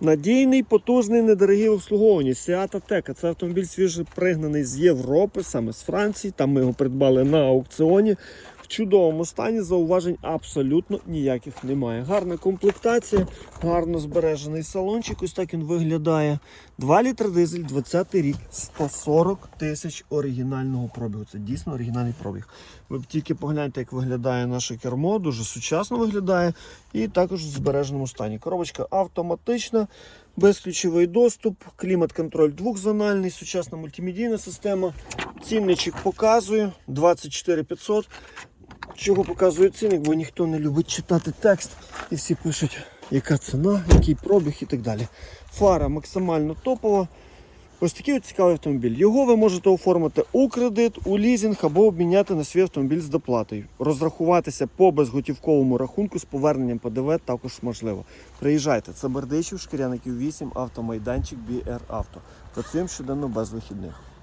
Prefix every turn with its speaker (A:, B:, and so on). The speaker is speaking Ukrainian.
A: Надійний, потужний, недорогий в обслуговуванні. Seat Ateca. Це автомобіль свіжо пригнаний з Європи, саме з Франції. Там ми його придбали на аукціоні. В чудовому стані зауважень абсолютно ніяких немає. Гарна комплектація, гарно збережений салончик. Ось так він виглядає. 2 літри дизель, 20 рік, 140 тисяч оригінального пробігу. Це дійсно оригінальний пробіг. Ви тільки погляньте, як виглядає наше кермо, дуже сучасно виглядає і також в збереженому стані. Коробочка автоматична, безключовий доступ, клімат-контроль двохзональний, сучасна мультимедійна система. Цінничок показує 24 500. Чого показує цінник, бо ніхто не любить читати текст і всі пишуть, яка ціна, який пробіг і так далі. Фара максимально топова. Ось такий от цікавий автомобіль. Його ви можете оформити у кредит, у лізинг або обміняти на свій автомобіль з доплатою. Розрахуватися по безготівковому рахунку з поверненням ПДВ також можливо. Приїжджайте, це Бердичів, Шкіряників 8, автомайданчик BR Авто. Працюємо щоденно без вихідних.